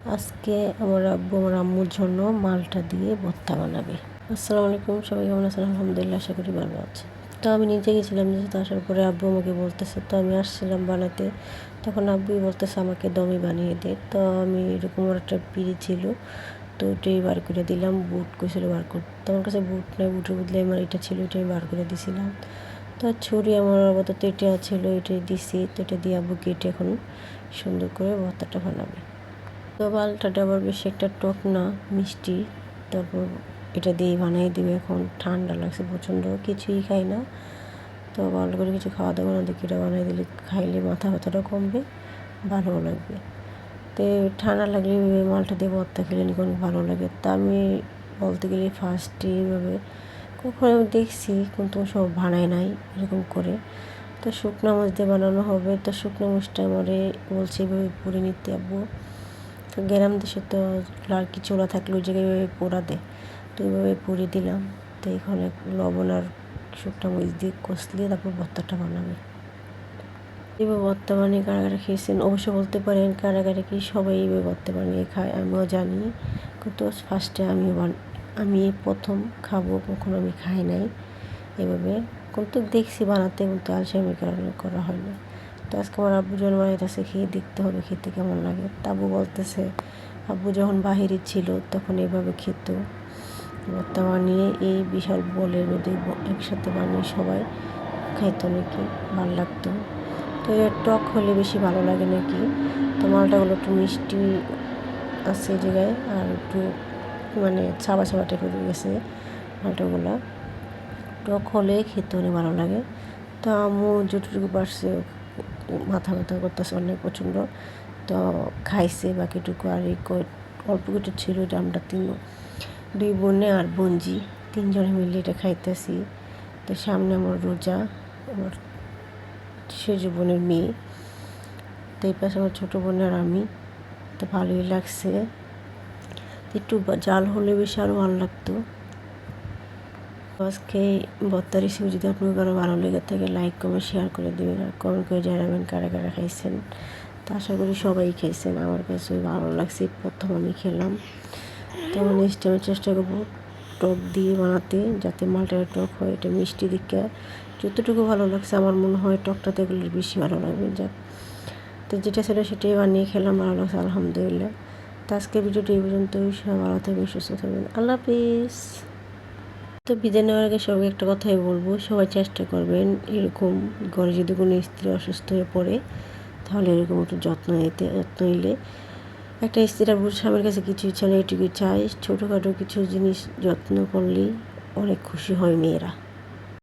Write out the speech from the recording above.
আজকে আমার আব্বু, আমার আম্মুর জন্য মালটা দিয়ে ভর্তা বানাবে। আসসালামু আলাইকুম, সবাই কেমন আছেন? আলহামদুলিল্লাহ, আশা করি ভালো আছে। তো আমি নিজে গেছিলাম যে তো আসার পরে আব্বু আমাকে বলতেছে, তো আমি আসছিলাম বানাতে। তখন আব্বুই বলতেছে, আমাকে দমই বানিয়ে দে। তো আমি এরকম একটা পিড়ি ছিল, তো ওটাই বার করে দিলাম, বুট কইছিল বার করতে তো আমার কাছে বুট নাই, বুটের বদলে আমার এটা ছিল, ওইটাই বার করে দিছিলাম। তো ছুরি আমার আপাতত এটা ছিল এটাই দিছি, তো এটা দিয়ে আব্বু কেটে এখন সুন্দর করে ভর্তাটা বানাবে। তো বালটাটা আবার বেশি একটা টক না, মিষ্টি। তারপর এটা দিয়ে বানিয়ে দিবে এখন। ঠান্ডা লাগছে প্রচণ্ড, কিছুই খাই না। তো ভালো করে কিছু খাওয়া দাওয়া না, দেখি এটা বানিয়ে দিলে খাইলে মাথা ব্যথাটা কমবে ভালো লাগবে। তো ঠান্ডা লাগলে মালটা দিয়ে ভর্তা খেলে অনেক ভালো লাগে। তা আমি বলতে গেলে ফার্স্টে এইভাবে কখনো আমি দেখছি, কিন্তু সব বানায় নাই এরকম করে। তো শুকনো মাছ দিয়ে বানানো হবে। তো শুকনো মাছটা আমারে বলছে এভাবে পুড়ে নিতে, আব্বু। তো গ্রাম দেশে তো লাড়কি চোলা থাকলে ওই জায়গায় এভাবে পোড়া দেয় তো এইভাবে পুড়ে দিলাম। তো এখানে লবণ আর শুকনো মরিচ দিয়ে কষলিয়ে তারপর ভর্তাটা বানাবে। এইভাবে ভর্তা বানিয়ে কারাগারে খেয়েছেন, অবশ্য বলতে পারেন কারাগারে কি সবাই এইভাবে ভর্তা বানিয়ে খায়, আমিও জানি। কিন্তু ফার্স্টে বান, আমি প্রথম খাব, কখনো আমি খাই নাই। এভাবে, কিন্তু দেখছি বানাতে কিন্তু আলসামি কারণে করা হয় না। তো আজকে আমার আব্বু যখন বানাইতেছে খেয়ে দেখতে হবে, খেতে কেমন লাগে। আব্বু বলতেছে, আব্বু যখন বাহিরে ছিল তখন এইভাবে খেত। ভর্তা বানিয়ে এই বিশাল বলের মধ্যে একসাথে বানিয়ে সবাই খাইতো নাকি, ভালো লাগতো। তো এর টক হলে বেশি ভালো লাগে নাকি? তো মালটাগুলো একটু মিষ্টি আছে জায়গায়, আর একটু মানে ছাবা ছাবা টাইপের গেছে মালটাগুলো টক হলে খেতে অনেক ভালো লাগে। তো আম্মু যতটুকু পারছে মাথা ব্যথা করতেছে অনেক প্রচণ্ড। তো খাইছে বাকিটুকু আর এই অল্প কিছু ছিল এটা আমরা তিন, দুই বোনে আর বঞ্জি তিনজনে মিলে এটা খাইতেছি। তো সামনে আমার রোজা, আমার সেজ বোনের মেয়ে। তো এই পাশে আমার ছোটো বোন আর আমি। তো ভালোই লাগছে। একটু জাল হলে বেশি আরও ভালো লাগতো। আজকে ভর্তা রেসিপি যদি আপনার কারও ভালো লেগে থাকে লাইক কমেন্ট শেয়ার করে দেবেন আর কমেন্ট করে জানাবেন কারা কারা খাইছেন। তো আশা করি সবাই খাইছেন। আমার কাছে ভালো লাগছে, প্রথম আমি খেলাম। তো নেক্সট টাইমে চেষ্টা করব টক দিয়ে বানাতে, যাতে মালটা টক হয়, এটা মিষ্টি দিকে যতটুকু ভালো লাগছে, আমার মনে হয় টকটা দেখলে বেশি ভালো লাগবে। যাক, তো যেটা ছিল সেটাই বানিয়ে খেলাম, ভালো লাগছে, আলহামদুলিল্লাহ। তো আজকে ভিডিওটি এই পর্যন্তই। সবাই ভালো থাকবেন, সুস্থ থাকবেন। আল্লাহ হাফিজ। তো বিদায় নেওয়ার আগে সবাই একটা কথাই বলব, সবাই চেষ্টা করবেন এরকম ঘরে যদি কোনো স্ত্রী অসুস্থ হয়ে পড়ে, তাহলে এরকম একটু যত্ন নিতে, যত্ন নিলে। একটা স্ত্রীরা স্বামীর কাছে কিছু ইচ্ছা নেই এটুকু চাই। ছোটোখাটো কিছু জিনিস যত্ন করলেই অনেক খুশি হয় মেয়েরা।